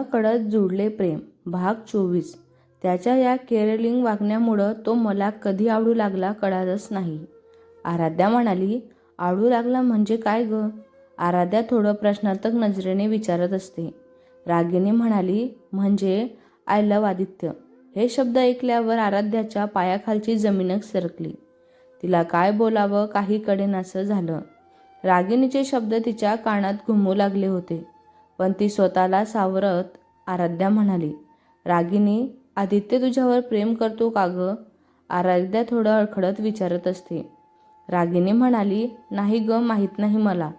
कळत जुळले प्रेम. भाग चोवीस. त्याच्या या केरलिंग वागण्यामुळं तो मला कधी आवडू लागला कळालंच नाही. आराध्या म्हणाली आवडू लागला म्हणजे काय ग? आराध्या थोडं प्रश्नार्थक नजरेने विचारत असते. रागिनी म्हणाली म्हणजे आय लव आदित्य. हे शब्द ऐकल्यावर आराध्याच्या पायाखालची जमीनच सरकली. तिला काय बोलावं काही कडेनासं झालं. रागिनीचे शब्द तिच्या कानात घुमू लागले होते. पण ती स्वतःला सावरत आराध्या म्हणाली रागिनी आदित्य तुझ्यावर प्रेम करतो का ग आराध्या थोडं अडखडत विचारत असते. रागिनी म्हणाली नाही ग माहीत नाही मला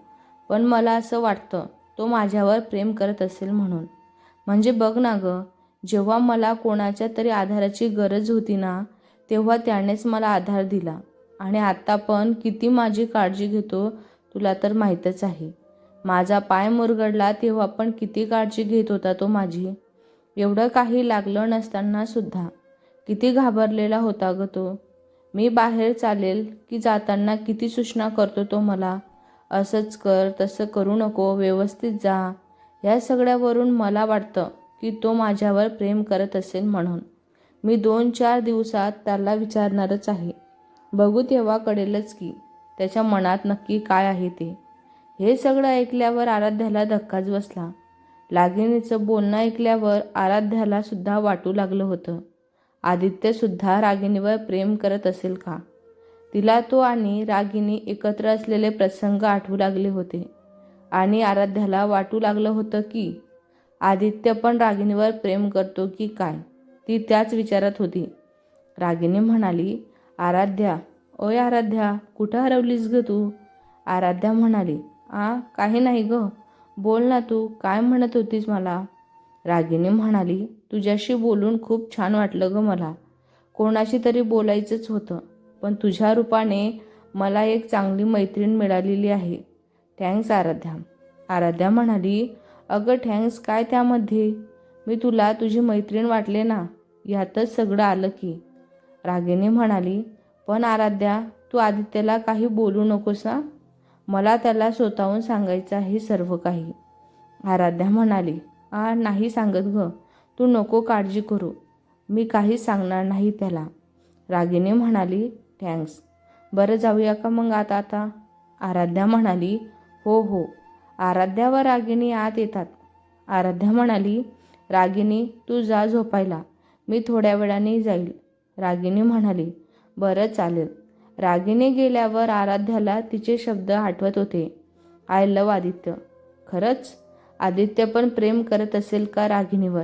पण मला असं वाटतं तो माझ्यावर प्रेम करत असेल म्हणून. म्हणजे बघ ना ग जेव्हा मला कोणाच्या तरी आधाराची गरज होती ना तेव्हा त्यानेच मला आधार दिला. आणि आत्ता पण किती माझी काळजी घेतो तुला तर माहीतच आहे. माझा पाय मुरगडला तेव्हा पण किती काळजी घेत होता तो माझी. एवढं काही लागलं नसताना सुद्धा. किती घाबरलेला होता ग तो. मी बाहेर चालेल की जाताना किती सूचना करतो तो मला. असंच कर तसं करू नको व्यवस्थित जा. या सगळ्यावरून मला वाटतं की तो माझ्यावर प्रेम करत असेल म्हणून. मी दोन चार दिवसात त्याला विचारणारच आहे. बघू तेव्हा कळेलच की त्याच्या मनात नक्की काय आहे ते. हे सगळं ऐकल्यावर आराध्याला धक्काच बसला. लागिनीचं बोलणं ऐकल्यावर आराध्याला सुद्धा वाटू लागलं होतं. आदित्यसुद्धा रागिणीवर प्रेम करत असेल का? तिला तो आणि रागिनी एकत्र असलेले प्रसंग आठवू लागले होते. आणि आराध्याला वाटू लागलं होतं की आदित्य पण रागिणीवर प्रेम करतो की काय ती त्याच विचारात होती. रागिनी म्हणाली आराध्या ओय आराध्या कुठं हरवलीस ग तू? आराध्या म्हणाली आ काही नाही ग. बोल ना तू काय म्हणत होतीस मला? रागिनी म्हणाली तुझ्याशी बोलून खूप छान वाटलं ग मला. कोणाशी तरी बोलायचंच होतं पण तुझ्या रूपाने मला एक चांगली मैत्रीण मिळालेली आहे. थँक्स आराध्या. आराध्या म्हणाली अगं थँक्स काय त्यामध्ये? मी तुला तुझी मैत्रीण वाटले ना यातच सगळं आलं की. रागिनी म्हणाली पण आराध्या तू आदित्यला काही बोलू नकोस ना मला त्याला स्वतःहून सांगायचं आहे सर्व काही. आराध्या म्हणाली आ नाही सांगत ग. तू नको काळजी करू. मी काहीच सांगणार नाही त्याला. रागिनी म्हणाली थँक्स बरं जाऊया का मग आता आता? आराध्या म्हणाली हो हो. आराध्या व रागिनी आत येतात. आराध्या म्हणाली रागिनी तू जा झोपायला. मी थोड्या वेळाने जाईल. रागिनी म्हणाली बरं चालेल. रागीने गेल्यावर आराध्याला तिचे शब्द आठवत होते. I love Aditya. खरंच? आदित्य पण प्रेम करत असेल का रागिणीवर?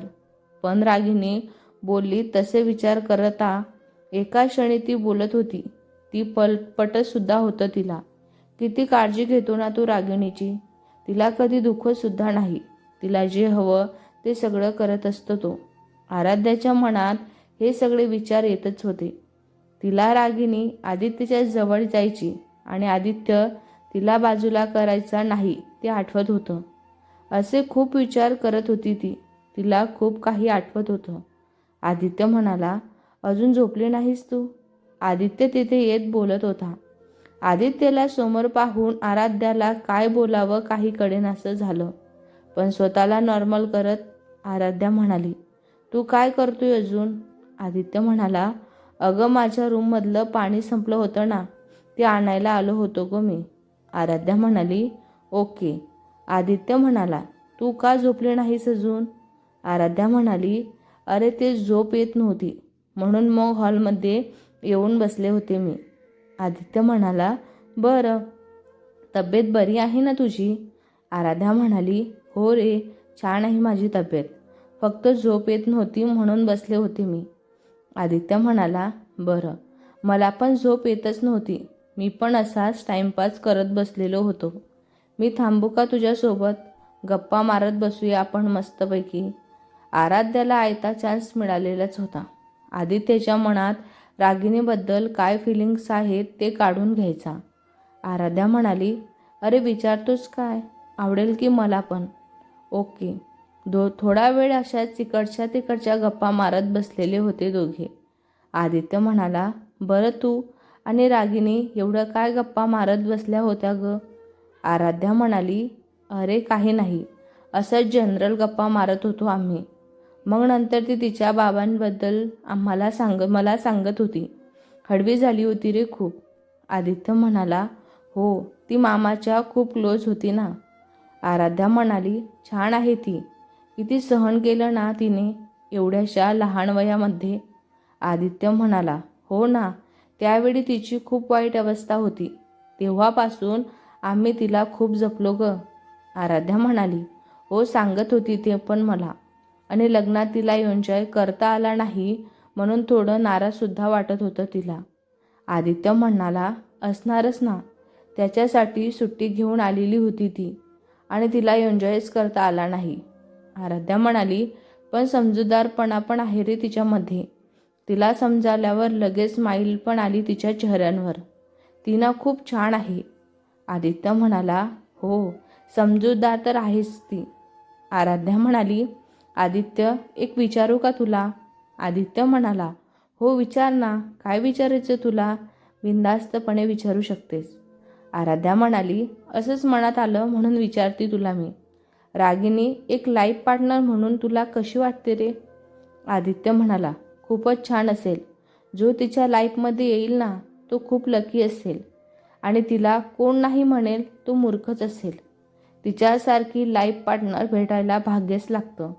पण रागिनी बोलली तसे विचार करता एका क्षणी ती बोलत होती. ती पल पटतसुद्धा होतं तिला. किती काळजी घेतो ना तू रागिणीची. तिला कधी दुःखसुद्धा नाही. तिला जे हवं ते सगळं करत असतो तो. आराध्याच्या मनात हे सगळे विचार येतच होते. तिला रागिनी आदित्यच्या जवळ जायची आणि आदित्य तिला बाजूला करायचा नाही ते आठवत होतं. असे खूप विचार करत होती ती. तिला खूप काही आठवत होतं. आदित्य म्हणाला अजून झोपली नाहीस तू? आदित्य तिथे येत बोलत होता. आदित्यला समोर पाहून आराध्याला काय बोलावं काही कडेनासं झालं. पण स्वतःला नॉर्मल करत आराध्या म्हणाली तू काय करतोय अजून? आदित्य म्हणाला अगं माझ्या रूममधलं पाणी संपलं होतं ना ते आणायला आलो होतो ग मी. आराध्या म्हणाली ओके. आदित्य म्हणाला तू का झोपली नाहीस अजून? आराध्या म्हणाली अरे ते झोप येत नव्हती म्हणून मग हॉलमध्ये येऊन बसले होते मी. आदित्य म्हणाला बरं तब्येत बरी आहे ना तुझी? आराध्या म्हणाली हो रे छान आहे माझी तब्येत. फक्त झोप येत नव्हती म्हणून बसले होते मी. आदित्य म्हणाला बरं. मला पण झोप येतच नव्हती. मी पण असाच टाईमपास करत बसलेलो होतो. मी थांबू का तुझ्यासोबत? गप्पा मारत बसूया आपण मस्तपैकी. आराध्याला आयता चान्स मिळालेलाच होता. आदित्यच्या मनात रागिणीबद्दल काय फिलिंग्स आहेत ते काढून घ्यायचा. आराध्या म्हणाली अरे विचारतोस काय? आवडेल की मला पण. ओके. दो थोडा वेळ अशा तिकडच्या तिकडच्या गप्पा मारत बसलेले होते दोघे. आदित्य म्हणाला बरं तू आणि रागिनी एवढं काय गप्पा मारत बसल्या होत्या ग? आराध्या म्हणाली अरे काही नाही. असंच जनरल गप्पा मारत होतो आम्ही. मग नंतर ती तिच्या बाबांबद्दल आम्हाला सांग मला सांगत होती. हडवी झाली होती रे खूप. आदित्य म्हणाला हो ती मामाच्या खूप क्लोज होती ना. आराध्या म्हणाली छान आहे ती. किती सहन केलं ना तिने एवढ्याशा लहान वयामध्ये. आदित्य म्हणाला हो ना त्यावेळी तिची खूप वाईट अवस्था होती. तेव्हापासून आम्ही तिला खूप जपलो ग. आराध्या म्हणाली हो सांगत होती ते पण मला. आणि लग्नात तिला एन्जॉय करता आला नाही म्हणून थोडं नाराजसुद्धा वाटत होतं तिला. आदित्य म्हणाला असणारच ना. त्याच्यासाठी सुट्टी घेऊन आलेली होती ती. आणि तिला एन्जॉयच करता आला नाही. आराध्या म्हणाली पण समजूतदारपणा पण आहे रे तिच्यामध्ये तिला समजाल्यावर लगेच माईल पण आली तिच्या चेहऱ्यांवर. तिनं खूप छान आहे. आदित्य म्हणाला हो समजूतदार तर आहेच ती. आराध्या म्हणाली आदित्य एक विचारू का तुला? आदित्य म्हणाला हो विचार ना काय विचारायचं तुला? बिंदास्तपणे विचारू शकतेस. आराध्या म्हणाली असंच मनात आलं म्हणून विचारते तुला मी. रागिनी एक लाईफ पार्टनर म्हणून तुला कशी वाटते रे? आदित्य म्हणाला खूपच छान असेल. जो तिच्या लाईफमध्ये येईल ना तो खूप लकी असेल. आणि तिला कोण नाही म्हणेल तो मूर्खच असेल. तिच्यासारखी लाईफ पार्टनर भेटायला भाग्यच लागतं.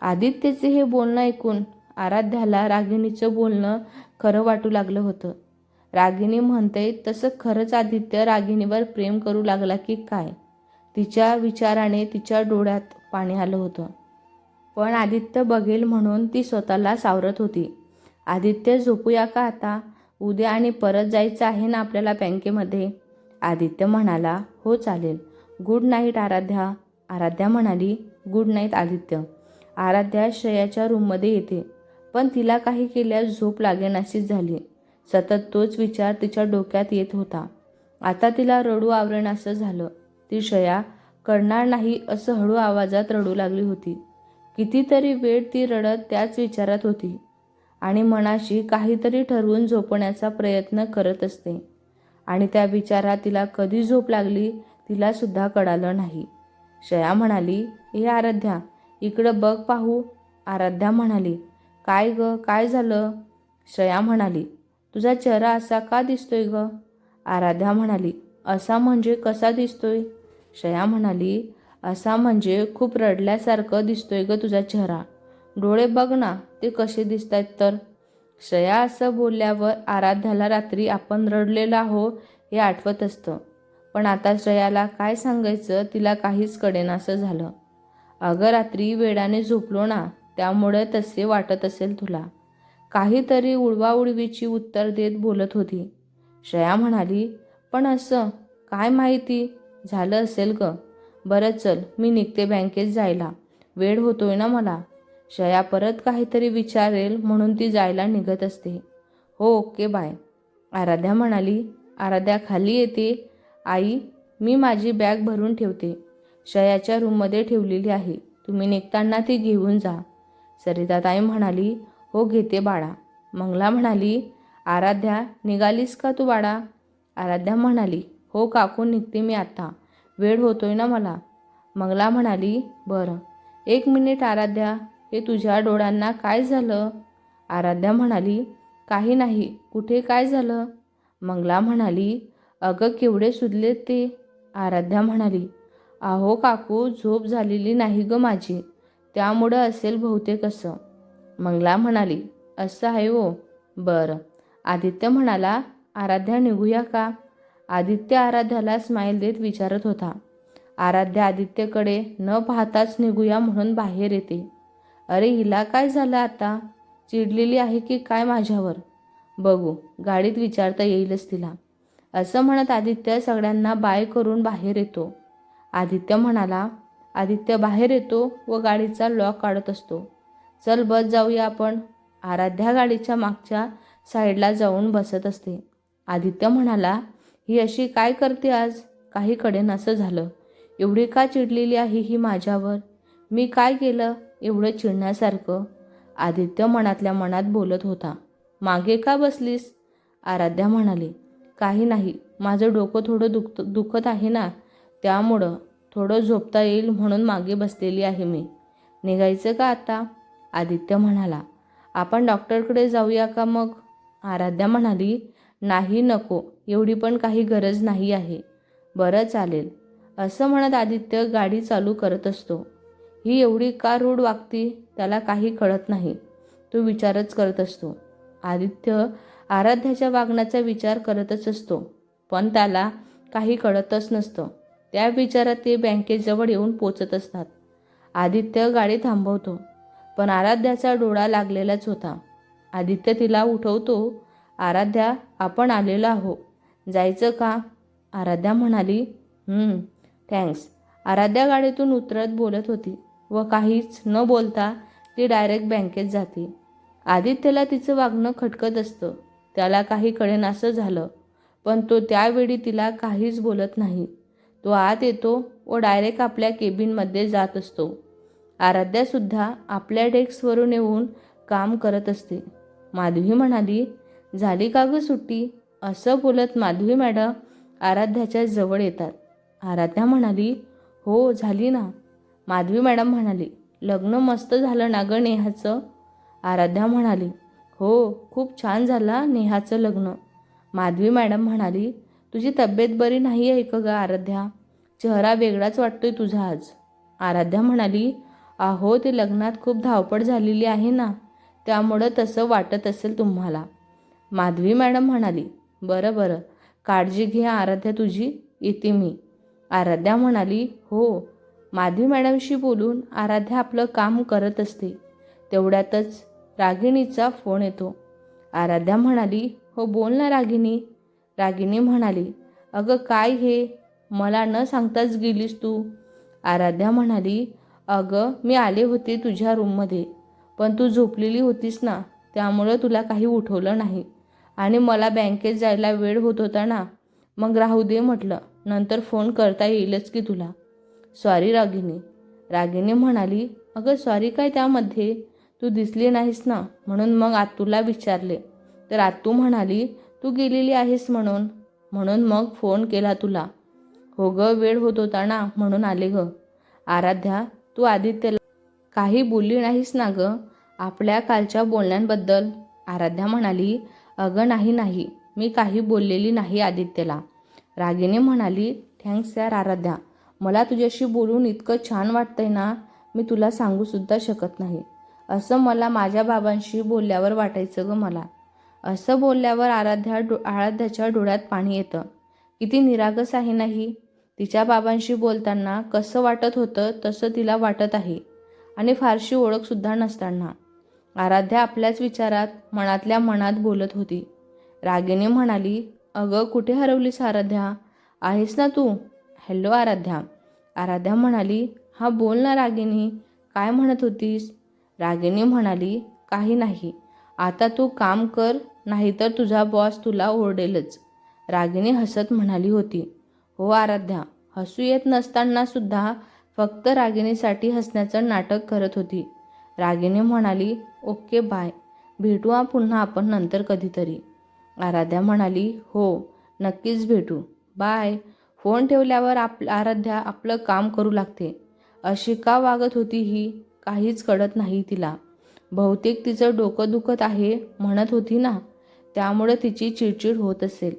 आदित्यचे हे बोलणं ऐकून आराध्याला रागिणीचं बोलणं खरं वाटू लागलं होतं. रागिणी म्हणते तसं खरंच आदित्य रागिणीवर प्रेम करू लागला की काय? तिच्या विचाराने तिच्या डोळ्यात पाणी आलं होतं. पण आदित्य बघेल म्हणून ती स्वतःला सावरत होती. आदित्य झोपूया का आता? उद्या आणि परत जायचं आहे ना आपल्याला बँकेमध्ये? आदित्य म्हणाला हो चालेल. Good night Aaradhya. आराध्या म्हणाली गुड नाईट आदित्य. आराध्या श्रेयाच्या रूममध्ये येते. पण तिला काही केल्यास झोप लागेनाशीच झाली. सतत तोच विचार तिच्या डोक्यात येत होता. आता तिला रडू आवरणं झालं. ती शया करणार नाही असं हळू आवाजात रडू लागली होती. कितीतरी वेळ ती रडत त्याच विचारात होती आणि मनाशी काहीतरी ठरवून झोपण्याचा प्रयत्न करत असते आणि त्या विचारात तिला कधी झोप लागली तिला सुद्धा कळालं नाही. शया म्हणाली हे आराध्या इकडं बघ पाहू. आराध्या म्हणाली काय ग काय झालं? श्रया म्हणाली तुझा चेहरा असा का दिसतोय ग? आराध्या म्हणाली असा म्हणजे कसा दिसतोय? श्रेया म्हणाली असा म्हणजे खूप रडल्यासारखं दिसतोय ग तुझा चेहरा. डोळे बघ ना ते कसे दिसत आहेत तर. श्रेया असं बोलल्यावर आराध्याला रात्री आपण रडलेलो आहो हे आठवत असतं. पण आता श्रेयाला काय सांगायचं तिला काहीच कडेनासं झालं. अगं रात्री वेडाने झोपलो ना त्यामुळे तसे वाटत असेल तुला. काहीतरी उडवाउडवीची उत्तर देत बोलत होती. श्रेया म्हणाली पण असं काय माहिती? झालं असेल ग. बरं चल मी निघते बँकेत जायला. वेळ होतोय ना मला? शया परत काहीतरी विचारेल म्हणून ती जायला निघत असते. हो ओके बाय. आराध्या म्हणाली आराध्या खाली येते. आई मी माझी बॅग भरून ठेवते. शयाच्या रूममध्ये ठेवलेली आहे. तुम्ही निघताना ती घेऊन जा. सरिताताई म्हणाली हो घेते बाळा. मंगला म्हणाली आराध्या निघालीस का तू बाळा? आराध्या म्हणाली हो काकू निघते मी आता. वेळ होतोय ना मला? मंगला म्हणाली बरं. एक मिनिट आराध्या. हे तुझ्या डोळ्यांना काय झालं? आराध्या म्हणाली काही नाही. कुठे काय झालं? मंगला म्हणाली अगं केवढे सुधले ते. आराध्या म्हणाली अहो काकू झोप झालेली नाही ग माझी. त्यामुळं असेल बहुतेक असं. मंगला म्हणाली असं आहे हो. बरं. आदित्य म्हणाला आराध्या निघूया का? आदित्य आराध्याला स्माईल देत विचारत होता. आराध्या आदित्यकडे न पाहताच निघूया म्हणून बाहेर येते. अरे हिला काय झालं आता? चिडलेली आहे की काय माझ्यावर? बघू गाडीत विचारता येईलच तिला. असं म्हणत आदित्य सगळ्यांना बाय करून बाहेर येतो. आदित्य म्हणाला आदित्य बाहेर येतो व गाडीचा लॉक काढत असतो. चल बस जाऊया आपण. आराध्या गाडीच्या मागच्या साईडला जाऊन बसत असते. आदित्य म्हणाला ही अशी काय करते आज? काही कडेन असं झालं. एवढी का चिडलेली आहे ही माझ्यावर? मी काय केलं? एवढं चिडण्यासारखं. आदित्य मनातल्या मनात बोलत होता. मागे का बसलीस? आराध्या म्हणाली. काही नाही. माझं डोकं थोडं दुखत दुखत आहे ना? त्यामुळं थोडं झोपता येईल म्हणून मागे बसलेली आहे मी. निघायचं का आता? आदित्य म्हणाला. आपण डॉक्टरकडे जाऊया का मग? आराध्या म्हणाली. नाही नको एवढी पण काही गरज नाही आहे. बरं चालेल असं म्हणत आदित्य गाडी चालू करत असतो. ही एवढी का रूढ वागती त्याला काही कळत नाही. तो विचारच करत असतो. आदित्य आराध्याच्या वागण्याचा विचार करतच असतो पण त्याला काही कळतच नसतं. त्या विचारात ते बँकेजवळ येऊन पोचत असतात. आदित्य गाडी थांबवतो पण आराध्याचा डोळा लागलेलाच होता. आदित्य तिला उठवतो आराध्या आपण आलेलो आहो. जायचं का? आराध्या म्हणाली थँक्स आराध्या गाडीतून उतरत बोलत होती व काहीच न बोलता ती डायरेक्ट बँकेत जाते. आदित्यला तिचं वागणं खटकत असतं. त्याला काही कळेनासं झालं पण तो त्यावेळी तिला काहीच बोलत नाही. तो आत येतो व डायरेक्ट आपल्या केबिनमध्ये जात असतो. आराध्यासुद्धा आपल्या डेस्कवरून येऊन काम करत असते. माधवी म्हणाली झाली का गं सुट्टी? असं बोलत माधवी मॅडम आराध्याच्या जवळ येतात. आराध्या म्हणाली हो झाली ना. माधवी मॅडम म्हणाली लग्न मस्त झालं ना गं नेहाचं? आराध्या म्हणाली हो खूप छान झाला नेहाचं लग्न. माधवी मॅडम म्हणाली तुझी तब्येत बरी नाही आहे का गं आराध्या? चेहरा वेगळाच वाटतोय तुझा आज. आराध्या म्हणाली अहो ते लग्नात खूप धावपळ झालेली आहे ना त्यामुळं तसं वाटत असेल तुम्हाला. माधवी मॅडम म्हणाली बरं बरं काळजी घे आराध्या तुझी येते मी. आराध्या म्हणाली हो. माधवी मॅडमशी बोलून आराध्या आपलं काम करत असते. तेवढ्यातच रागिणीचा फोन येतो. आराध्या म्हणाली हो बोल ना रागिणी. रागिणी म्हणाली अगं काय हे? मला न सांगताच गेलीस तू. आराध्या म्हणाली अगं मी आले होते तुझ्या रूममध्ये पण तू झोपलेली होतीस ना त्यामुळं तुला काही उठवलं नाही. आणि मला बँकेत जायला वेळ होत होता ना. मग राहू दे म्हटलं. नंतर फोन करता येईलच की तुला. सॉरी रागिनी. रागिनी म्हणाली अगं सॉरी काय त्यामध्ये? तू दिसली नाहीस ना. म्हणून मग आतूला विचारले. तर आतू म्हणाली तू गेलेली आहेस म्हणून. म्हणून मग फोन केला तुला. हो ग वेळ होत होता ना. म्हणून आले ग. आराध्या तू आदित्यला काही बोलली नाहीस ना ग? आपल्या कालच्या बोलण्यांबद्दल? आराध्या म्हणाली अगं नाही नाही. मी काही बोललेली नाही आदित्यला. रागीने म्हणाली थँक्स यार आराध्या. मला तुझ्याशी बोलून इतकं छान वाटतंय ना मी तुला सांगूसुद्धा शकत नाही. असं मला माझ्या बाबांशी बोलल्यावर वाटायचं गं मला. असं बोलल्यावर आराध्या डो आराध्याच्या डोळ्यात पाणी येतं. किती निरागस आहे नाही तिच्या बाबांशी बोलताना कसं वाटत होतं तसं तिला वाटत आहे. आणि फारशी ओळखसुद्धा नसताना. आराध्या आपल्याच विचारात मनातल्या मनात बोलत होती. रागिनी म्हणाली अगं कुठे हरवलीस आराध्या? आहेस ना तू? हॅलो आराध्या. आराध्या म्हणाली हा बोल ना रागिनी काय म्हणत होतीस? रागिनी म्हणाली काही नाही. आता तू काम कर नाहीतर तुझा बॉस तुला ओरडेलच. रागिनी हसत म्हणाली होती. हो आराध्या. हसू येत नसताना सुद्धा फक्त रागिणीसाठी हसण्याचं नाटक करत होती. रागीने म्हणाली ओके बाय. भेटू हा पुन्हा आपण नंतर कधीतरी. आराध्या म्हणाली हो नक्कीच भेटू. बाय. फोन ठेवल्यावर आप आराध्या आपलं काम करू लागते. अशी का वागत होती ही काहीच कळत नाही तिला. बहुतेक तिचं डोकं दुखत आहे म्हणत होती ना त्यामुळं तिची चिडचिड होत असेल.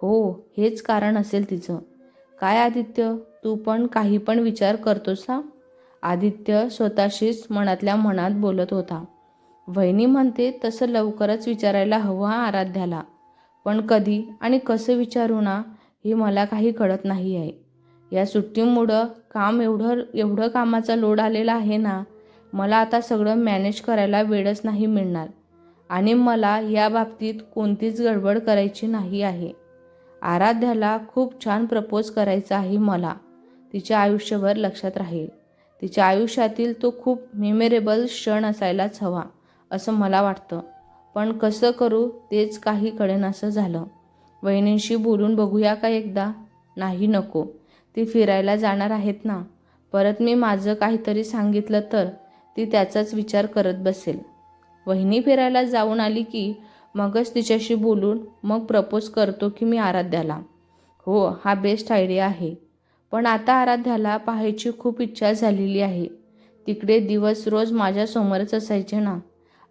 हो हेच कारण असेल तिचं. काय आदित्य तू पण काही पण विचार करतोस ना आदित्य स्वतःशीच मनातल्या मनात बोलत होता. वहिनी म्हणते तसं लवकरच विचारायला हवं आराध्याला. पण कधी आणि कसं विचारू ना हे मला काही कळत नाही आहे या सुट्टीमुळं काम एवढं एवढं कामाचा लोड आलेला आहे ना मला आता सगळं मॅनेज करायला वेळच नाही मिळणार. आणि मला या बाबतीत कोणतीच गडबड करायची नाही आहे. आराध्याला खूप छान प्रपोज करायचा आहे मला. तिच्या आयुष्यभर लक्षात राहील. तिच्या आयुष्यातील तो खूप मेमोरेबल क्षण असायलाच हवा असं मला वाटतं. पण कसं करू तेच काही कळेनासं झालं. वहिनींशी बोलून बघूया का एकदा? नाही नको. ती फिरायला जाणार आहेत ना? परत मी माझं काहीतरी सांगितलं तर ती त्याचाच विचार करत बसेल. वहिनी फिरायला जाऊन आली की मगच तिच्याशी बोलून मग प्रपोज करतो की मी आराध्याला. हो हा बेस्ट आयडिया आहे. पण आता आराध्याला पाहायची खूप इच्छा झालेली आहे. तिकडे दिवस रोज माझ्यासमोरच असायचे ना.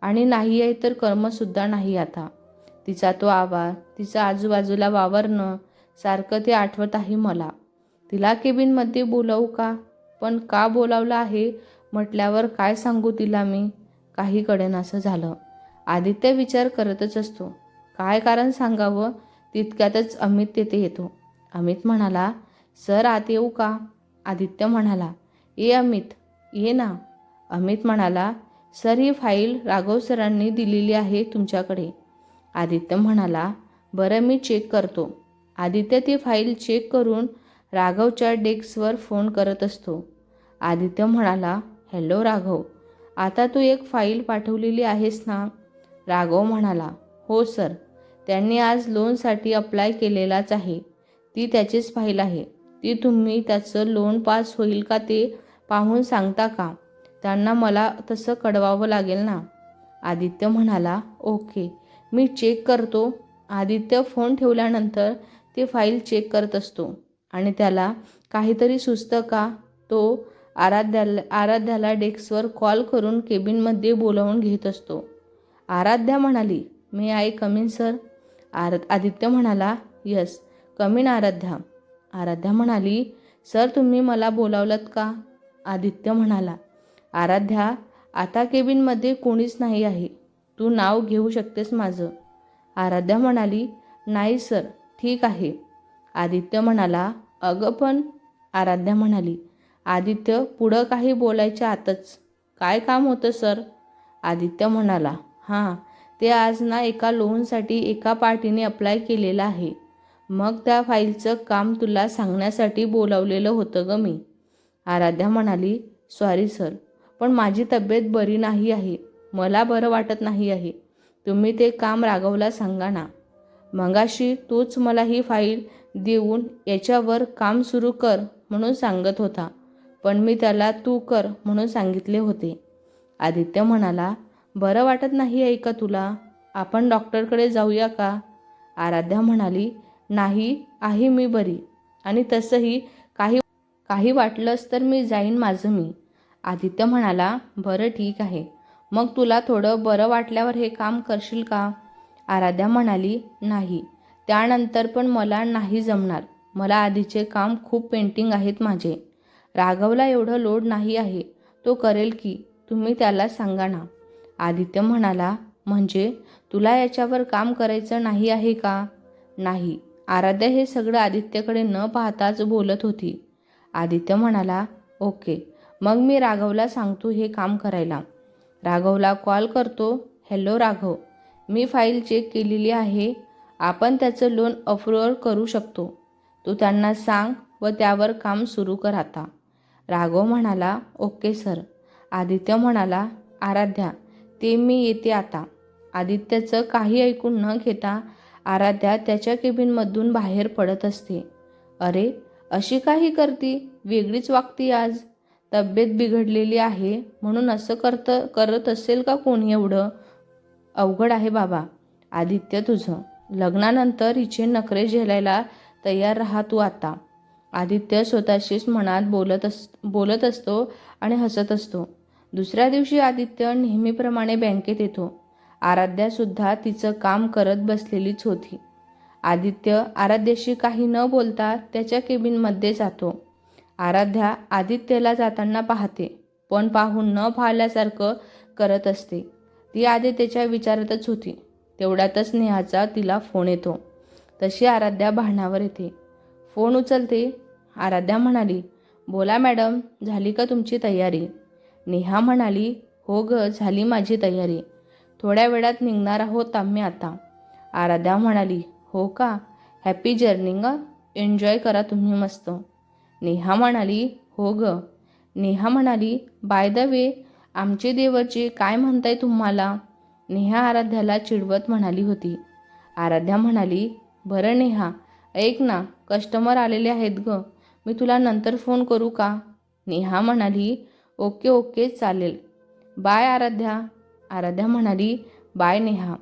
आणि नाही आहे तर कर्मसुद्धा नाही आता. तिचा तो आवाज तिचा आजूबाजूला वावरणं सारखं ते आठवत आहे मला. तिला केबिनमध्ये बोलावू का? पण का बोलावलं आहे? म्हटल्यावर काय सांगू तिला मी? काही कडेनासं झालं. आदित्य विचार करतच असतो. काय कारण सांगावं? तितक्यातच अमित तेथे येतो. अमित म्हणाला सर आत येऊ का? आदित्य म्हणाला ये अमित ये ना. अमित म्हणाला सर ही फाईल राघव सरांनी दिलेली आहे तुमच्याकडे. आदित्य म्हणाला बरं मी चेक करतो. आदित्य ती फाईल चेक करून राघवच्या डेस्कवर फोन करत असतो. आदित्य म्हणाला हॅलो राघव आता तू एक फाईल पाठवलेली आहेस ना? राघव म्हणाला हो सर त्यांनी आज लोनसाठी अप्लाय केलेलाच आहे ती त्याचीच फाईल आहे. ती तुम्ही त्याचं लोन पास होईल का ते पाहून सांगता का? त्यांना मला तसं कळवावं लागेल ना? आदित्य म्हणाला ओके मी चेक करतो. आदित्य फोन ठेवल्यानंतर ते फाईल चेक करत असतो. आणि त्याला काहीतरी सुचतं का? तो आराध्याला आराध्याला डेस्कवर कॉल करून केबिनमध्ये बोलावून घेत असतो. आराध्या म्हणाली मी आय कमीन सर आर आदित्य म्हणाला यस कमीन आराध्या. आराध्या म्हणाली सर तुम्ही मला बोलावलत का? आदित्य म्हणाला आराध्या आता केबिनमध्ये कोणीच नाही आहे. तू नाव घेऊ शकतेस माझं. आराध्या म्हणाली नाही सर ठीक आहे. आदित्य म्हणाला अगं पण आराध्या म्हणाली आदित्य पुढं काही बोलायच्या आतच. काय काम होतं सर? आदित्य म्हणाला हां ते आज ना एका लोनसाठी एका पार्टीने अप्लाय केलेलं आहे. मग त्या फाईलचं काम तुला सांगण्यासाठी बोलावलेलं होतं ग मी. आराध्या म्हणाली सॉरी सर पण माझी तब्येत बरी नाही आहे. मला बरं वाटत नाही आहे. तुम्ही ते काम राघवला सांगा ना. मगाशी तूच मला ही फाईल देऊन याच्यावर काम सुरू कर म्हणून सांगत होता पण मी त्याला तू कर म्हणून सांगितले होते. आदित्य म्हणाला बरं वाटत नाही आहे का तुला? आपण डॉक्टरकडे जाऊया का? आराध्या म्हणाली नाही आहे मी बरी. आणि तसंही काही काही वाटलंच तर मी जाईन माझं मी. आदित्य म्हणाला बरं ठीक आहे. मग तुला थोडं बरं वाटल्यावर हे काम करशील का? आराध्या म्हणाली नाही. त्यानंतर पण मला नाही जमणार. मला आधीचे काम खूप पेंटिंग आहेत माझे. राघवला एवढं लोड नाही आहे. तो करेल की तुम्ही त्याला सांगा ना. आदित्य म्हणाला म्हणजे तुला याच्यावर काम करायचं नाही आहे का? नाही. आराध्या हे सगळं आदित्यकडे न पाहताच बोलत होती. आदित्य म्हणाला ओके मग मी राघवला सांगतो हे काम करायला. राघवला कॉल करतो हॅलो राघव मी फाईल चेक केलेली आहे आपण त्याचं लोन अप्रुव्हल करू शकतो. तू त्यांना सांग व त्यावर काम सुरू कर आता. राघव म्हणाला ओके सर. आदित्य म्हणाला आराध्या ते मी येते आता. आदित्यचं काही ऐकून न घेता आराध्या त्याच्या केबिनमधून बाहेर पडत असते. अरे अशी काही करती? वेगळीच वागती आज. तब्येत बिघडलेली आहे म्हणून असं करत करत असेल का कोणी एवढं? अवघड आहे बाबा. आदित्य तुझं. लग्नानंतर हिचे नखरे झेलायला तयार राहा तू आता. आदित्य स्वतःशीच मनात बोलत अस बोलत असतो आणि हसत असतो. दुसऱ्या दिवशी आदित्य नेहमीप्रमाणे बँकेत येतो. आराध्यासुद्धा तिचं काम करत बसलेलीच होती. आदित्य आराध्याशी काही न बोलता त्याच्या केबिनमध्ये जातो. आराध्या आदित्यला जाताना पाहते पण पाहून न पाहिल्यासारखं करत असते. ती आदित्यच्या विचारातच होती. तेवढ्यातच नेहाचा तिला फोन येतो. तशी आराध्या भांडणावर येते. फोन उचलते. आराध्या म्हणाली बोला मॅडम झाली का तुमची तयारी? नेहा म्हणाली हो ग झाली माझी तयारी. थोड्या वेळात निघणार आहोत आम्ही आता. आराध्या म्हणाली हो का? हॅपी जर्नी ग. एन्जॉय करा तुम्ही मस्त. नेहा म्हणाली हो ग. नेहा म्हणाली बाय द वे आमचे देवरचे काय म्हणताय तुम्हाला? नेहा आराध्याला चिडवत म्हणाली होती. आराध्या म्हणाली बरं नेहा ऐक ना कस्टमर आलेले आहेत ग. मी तुला नंतर फोन करू का? नेहा म्हणाली ओके ओके चालेल. बाय आराध्या. आराध्या म्हणाली बाय नेहा.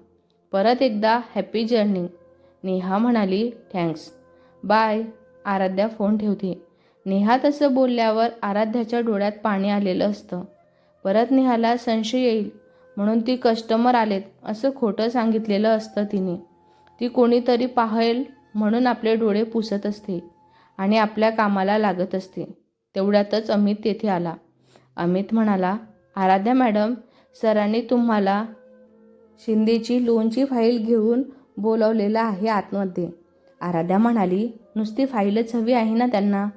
परत एकदा हॅपी जर्नी नेहा म्हणाली थँक्स बाय. आराध्या फोन ठेवते. नेहा तसं बोलल्यावर आराध्याच्या डोळ्यात पाणी आलेलं असतं. परत नेहाला संशय येईल. म्हणून ती कस्टमर आलेत असं खोटं सांगितलेलं असतं तिने. ती कोणीतरी पाहेल म्हणून आपले डोळे पुसत असते आणि आपल्या कामाला लागत असते. तेवढ्यातच अमित तेथे आला. अमित म्हणाला आराध्या मॅडम सरांनी तुम्हाला शिंदेची लोनची फाईल घेऊन बोलवलेलं आहे आतमध्ये. आराध्या म्हणाली नुसती फाईलच हवी आहे ना त्यांना?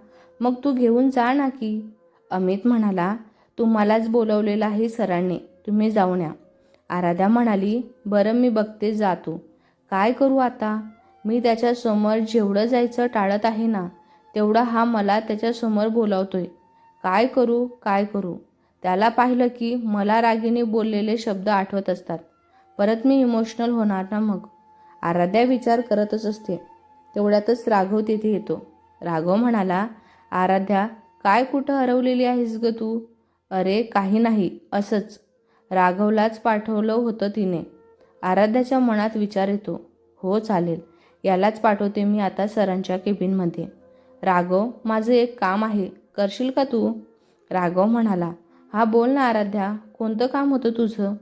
मग तू घेऊन जा ना की. अमित म्हणाला तुम्हालाच बोलवलेलं आहे सरांनी तुम्ही जाऊन या. आराध्या म्हणाली बरं मी बघते जातो काय करू आता? मी त्याच्यासमोर जेवढं जायचं टाळत आहे ना तेवढा हा मला त्याच्यासमोर बोलावतोय. काय करू? काय करू? त्याला पाहिलं की मला रागीने बोललेले शब्द आठवत असतात. परत मी इमोशनल होणार ना मग? आराध्या विचार करतच असते. तेवढ्यातच राघव तिथे येतो. राघव म्हणाला आराध्या काय कुठं हरवलेली आहेस ग तू? अरे काही नाही असंच. राघवलाच पाठवलं होतं तिने. आराध्याच्या मनात विचार येतो. हो चालेल यालाच पाठवते मी आता सरांच्या केबिनमध्ये राघव माझं एक काम आहे करशील का तू? राघव म्हणाला हा बोल ना आराध्या कोणतं काम होतं तुझं?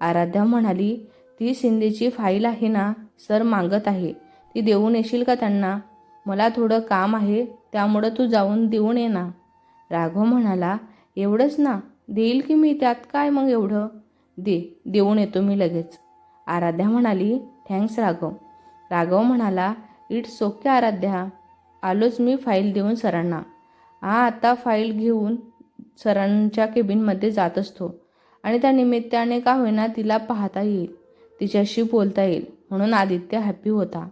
आराध्या म्हणाली ती शिंदेची फाईल आहे ना सर मागत आहे. ती देऊन येशील का त्यांना? मला थोडं काम आहे त्यामुळं तू जाऊन देऊन ये ना. राघव म्हणाला एवढंच ना? देईल की मी त्यात काय मग एवढं? दे देऊन येतो मी लगेच. आराध्या म्हणाली थँक्स राघव. राघव म्हणाला इट्स ओके आराध्या. आलोच मी फाईल देऊन सरांना. हा आता फाईल घेऊन सरांच्या केबिनमध्ये जात असतो आणि त्या निमित्ताने का होईना तिला पाहता येईल तिच्याशी बोलता येईल म्हणून आदित्य हॅपी होता.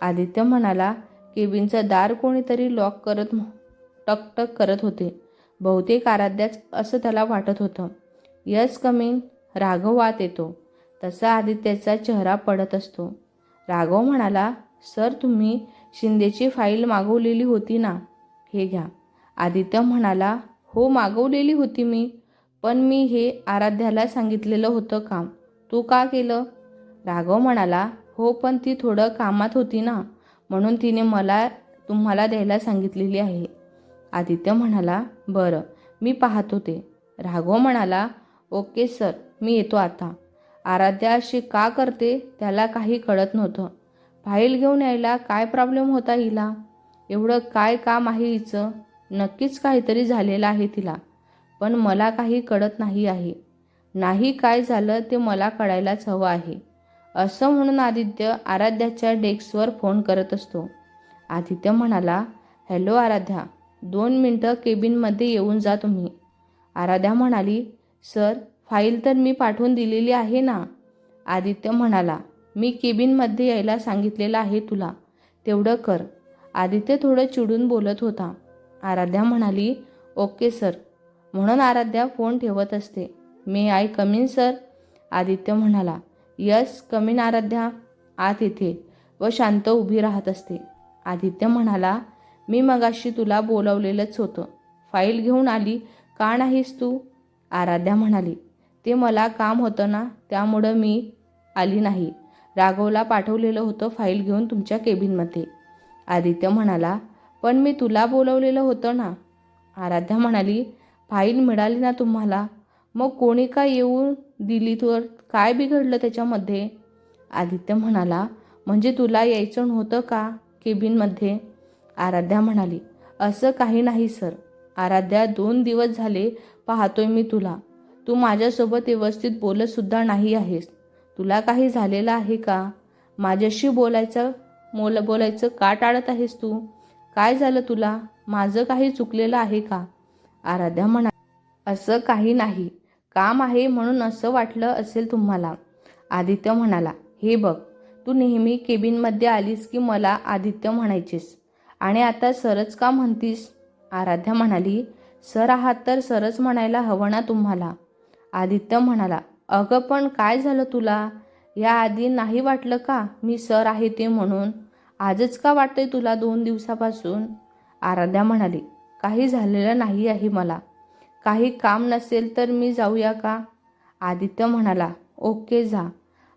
आदित्य म्हणाला केबिनचं दार कोणीतरी लॉक करत टकटक करत होते. बहुतेक आराध्याच असं त्याला वाटत होतं. यस कमिंग राघव वात येतो. तसा आदित्याचा चेहरा पडत असतो. राघव म्हणाला सर तुम्ही शिंदेची फाईल मागवलेली होती ना? हे घ्या. आदित्य म्हणाला हो मागवलेली होती मी. पण मी हे आराध्याला सांगितलेलं होतं काम. तू का केलं? राघव म्हणाला हो पण ती थोडं कामात होती ना म्हणून तिने मला तुम्हाला द्यायला सांगितलेली आहे. आदित्य म्हणाला बरं मी पाहत होते राघव म्हणाला ओके सर मी येतो आता. आराध्या अशी का करते त्याला काही कळत नव्हतं. फाईल घेऊन यायला काय प्रॉब्लेम होता हिला? एवढं काय काम आहे हिचं? नक्कीच काहीतरी झालेलं आहे तिला. पण मला काही कळत नाही आहे. नाही काय झालं ते मला कळायलाच हवं आहे. असं म्हणून आदित्य आराध्याच्या डेस्कवर फोन करत असतो. आदित्य म्हणाला हॅलो आराध्या दोन मिनटं केबिनमध्ये येऊन जा तुम्ही. आराध्या म्हणाली सर फाईल तर मी पाठवून दिलेली आहे ना? आदित्य म्हणाला मी केबिनमध्ये यायला सांगितलेलं आहे तुला. तेवढं कर. आदित्य थोडं चिडून बोलत होता. आराध्या म्हणाली ओके सर. म्हणून आराध्या फोन ठेवत असते. May I come in sir? Aditya म्हणाला. Yes come in Aaradhya. आत येथे. व शांत उभी राहत असते. आदित्य म्हणाला मी मगाशी तुला बोलवलेलंच होतं. फाईल घेऊन आली. का नाहीस तू? आराध्या म्हणाली ते मला काम होतं ना त्यामुळं मी आली नाही. राघवला पाठवलेलं होतं फाईल घेऊन तुमच्या केबिनमध्ये आदित्य म्हणाला पण मी तुला बोलवलेलं होतं ना. आराध्या म्हणाली फाईल मिळाली ना तुम्हाला? मग कोणी का येऊन दिली? तर काय बिघडलं त्याच्यामध्ये? आदित्य म्हणाला म्हणजे तुला यायचं नव्हतं का केबिनमध्ये? आराध्या म्हणाली असं काही नाही सर. आराध्या दोन दिवस झाले पाहतोय मी तुला. तू माझ्यासोबत व्यवस्थित बोलतसुद्धा नाही आहेस. तुला काही झालेलं आहे का? माझ्याशी बोलायचं मोल बोलायचं का टाळत आहेस तू? काय झालं तुला? माझं काही चुकलेलं आहे का? आराध्या म्हणा असं काही नाही. काम आहे म्हणून असं वाटलं असेल तुम्हाला. आदित्य म्हणाला हे बघ तू नेहमी केबिनमध्ये आलीस की मला आदित्य म्हणायचीस. आणि आता सरच का म्हणतीस? आराध्या म्हणाली सर आहात तर सरच म्हणायला हवं ना तुम्हाला. आदित्य म्हणाला अगं पण काय झालं तुला? याआधी नाही वाटलं का मी सर आहे ते म्हणून? आजच का वाटतंय तुला दोन दिवसापासून? आराध्या म्हणाली काही झालेलं नाही आहे मला. काही काम नसेल तर मी जाऊया का? आदित्य म्हणाला ओके जा.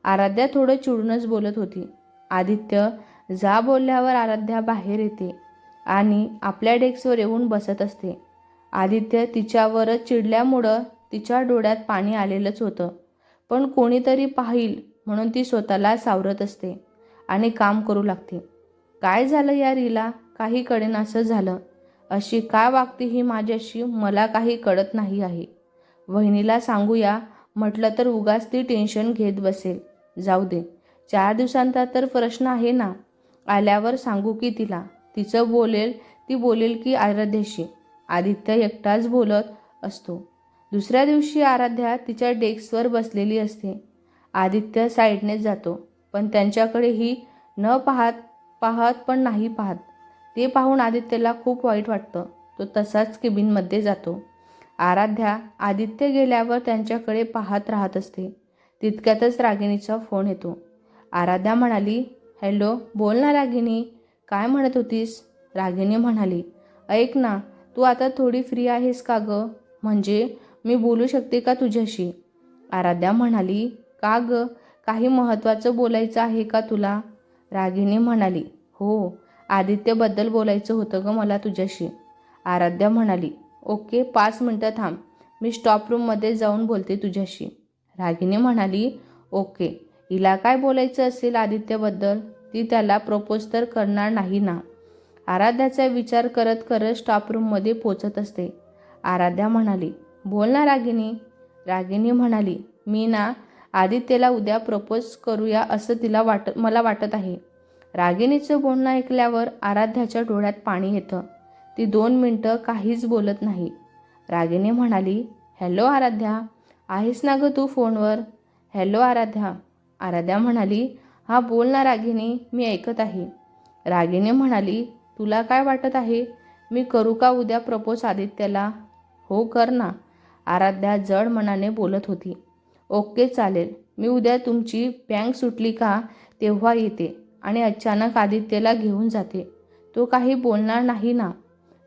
आराध्या थोडं चिडूनच बोलत होती. आदित्य जा बोलल्यावर आराध्या बाहेर येते आणि आपल्या डेस्कवर येऊन बसत असते. आदित्य तिच्यावरच चिडल्यामुळं तिच्या डोळ्यात पाणी आलेलंच होतं. पण कोणीतरी पाहिल म्हणून ती स्वतःला सावरत असते. आणि काम करू लागते काय झालं या रीला? काही कळेनासं झालं. अशी काय वागते ही माझ्याशी? मला काही कळत नाही आहे. वहिनीला सांगूया. म्हटलं तर उगाच ती टेन्शन घेत बसेल. जाऊ दे. चार दिवसांचा तर प्रश्न आहे ना. आल्यावर सांगू की तिला. तिचं बोलेल ती बोलेल की आराध्याशी. आदित्य एकटाच बोलत असतो. दुसऱ्या दिवशी आराध्या तिच्या डेस्कवर बसलेली असते. आदित्य साईडनेच जातो. पण त्यांच्याकडेही न पाहत पाहत पण नाही पाहत. ते पाहून आदित्यला खूप वाईट वाटतं. तो तसाच केबिनमध्ये जातो. आराध्या आदित्य गेल्यावर त्यांच्याकडे पाहत राहत असते. तितक्यातच रागिणीचा फोन येतो. आराध्या म्हणाली हॅलो बोल ना रागिणी. काय म्हणत होतीस? रागिणी म्हणाली ऐक ना तू आता थोडी फ्री आहेस का गं? म्हणजे मी बोलू शकते का तुझ्याशी? आराध्या म्हणाली का ग? काही महत्त्वाचं बोलायचं आहे का तुला? रागिनी म्हणाली हो आदित्यबद्दल बोलायचं होतं गं मला तुझ्याशी. आराध्या म्हणाली ओके पाच मिनटं थांब मी स्टॉप रूममध्ये जाऊन बोलते तुझ्याशी. रागिनी म्हणाली ओके हिला काय बोलायचं असेल आदित्यबद्दल ती त्याला प्रपोज तर करणार नाही ना. आराध्याचा विचार करत करत स्टॉप रूममध्ये पोचत असते. आराध्या म्हणाली बोल ना रागिनी रागिनी म्हणाली मी ना आदित्यला उद्या प्रपोज करूया असं तिला वाट मला वाटत आहे. रागिणीचं बोलणं ऐकल्यावर आराध्याच्या डोळ्यात पाणी येतं. ती दोन मिनटं काहीच बोलत नाही. रागिनी म्हणाली हॅलो आराध्या आहेस ना गं तू फोनवर? हॅलो आराध्या. आराध्या म्हणाली हा बोल ना रागिनी मी ऐकत आहे. रागिणी म्हणाली तुला काय वाटत आहे? मी करू का उद्या प्रपोज आदित्यला? हो कर ना. आराध्या जड मनाने बोलत होती. ओके चालेल. मी उद्या तुमची बँक सुटली का तेव्हा येते आणि अचानक आदित्यला घेऊन जाते. तो काही बोलणार नाही ना.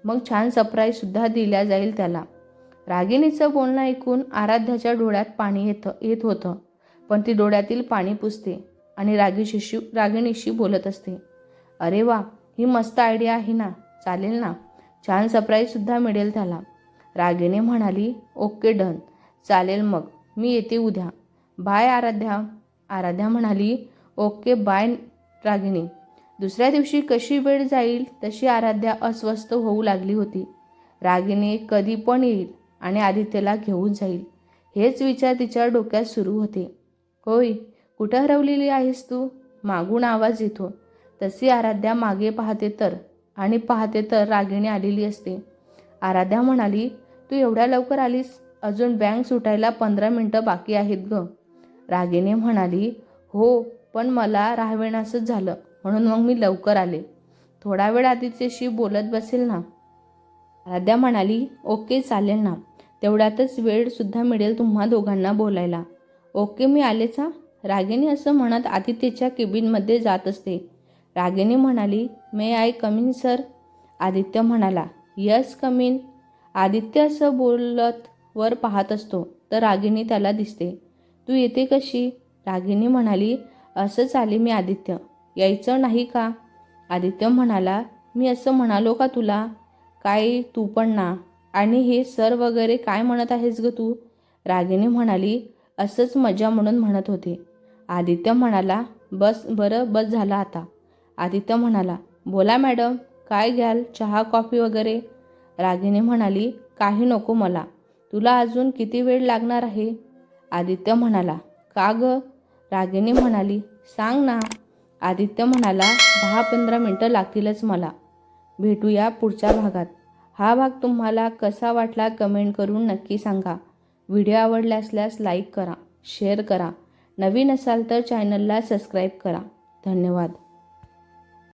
मग छान सरप्राईजसुद्धा दिल्या जाईल त्याला. रागिणीचं बोलणं ऐकून आराध्याच्या डोळ्यात पाणी येतं येत होतं. पण ती डोळ्यातील पाणी पुसते आणि रागीशीशी रागिणीशी बोलत असते. अरे वा ही मस्त आयडिया आहे ना. चालेल ना. छान सरप्राईजसुद्धा मिळेल त्याला. रागिणी म्हणाली ओके डन. चालेल मग. मी येते उद्या. बाय आराध्या. आराध्या म्हणाली ओके बाय रागिणी. दुसऱ्या दिवशी कशी वेळ जाईल? तशी आराध्या अस्वस्थ होऊ लागली होती. रागिणी कधी पण येईल आणि आदित्यला घेऊन जाईल. हेच विचार तिच्या डोक्यात सुरू होते. होय कुठं हरवलेली आहेस तू? मागून आवाज येतो. तशी आराध्या मागे पाहते तर आणि पाहते तर रागिणी आलेली असते. आराध्या म्हणाली तू एवढ्या लवकर आलीस? अजून बँक सुटायला पंधरा मिनटं बाकी आहेत ग. रागिणी म्हणाली हो पण मला राहवेणासच झालं. म्हणून मग मी लवकर आले. थोडा वेळ आदित्यशी बोलत बसेल ना? आराध्या म्हणाली ओके चालेल ना. तेवढ्यातच वेळसुद्धा मिळेल तुम्हा दोघांना बोलायला. ओके मी आलेच हा रागिणी असं म्हणत आदित्यच्या केबिनमध्ये जात असते. रागिनी म्हणाली may I come in sir Aditya म्हणाला यस कमिन आदित्य असं बोलत वर पाहत असतो. तर रागिणी त्याला दिसते. तू येते कशी? रागिणी म्हणाली असंच आले मी आदित्य. यायचं नाही का? आदित्य म्हणाला मी असं म्हणालो का तुला? काय तू पण ना. आणि हे सर वगैरे काय म्हणत आहेस ग तू? रागिणी म्हणाली असंच मजा म्हणून म्हणत होते. आदित्य म्हणाला बस बरं बस झालं आता. आदित्य म्हणाला बोला मॅडम काय घ्याल? चहा कॉफी वगैरे? रागिणी म्हणाली काही नको मला. तुला अजून किती वेळ लागणार आहे? आदित्य म्हणाला. का ग? रागिणी म्हणाली सांग ना. आदित्य म्हणाला दहा पंधरा मिनटं लागतीलच मला. भेटूया पुढच्या भागात. हा भाग तुम्हाला कसा वाटला कमेंट करून नक्की सांगा. व्हिडिओ आवडला असल्यास लाईक करा शेअर करा. नवीन असाल तर चॅनलला सबस्क्राईब करा. धन्यवाद.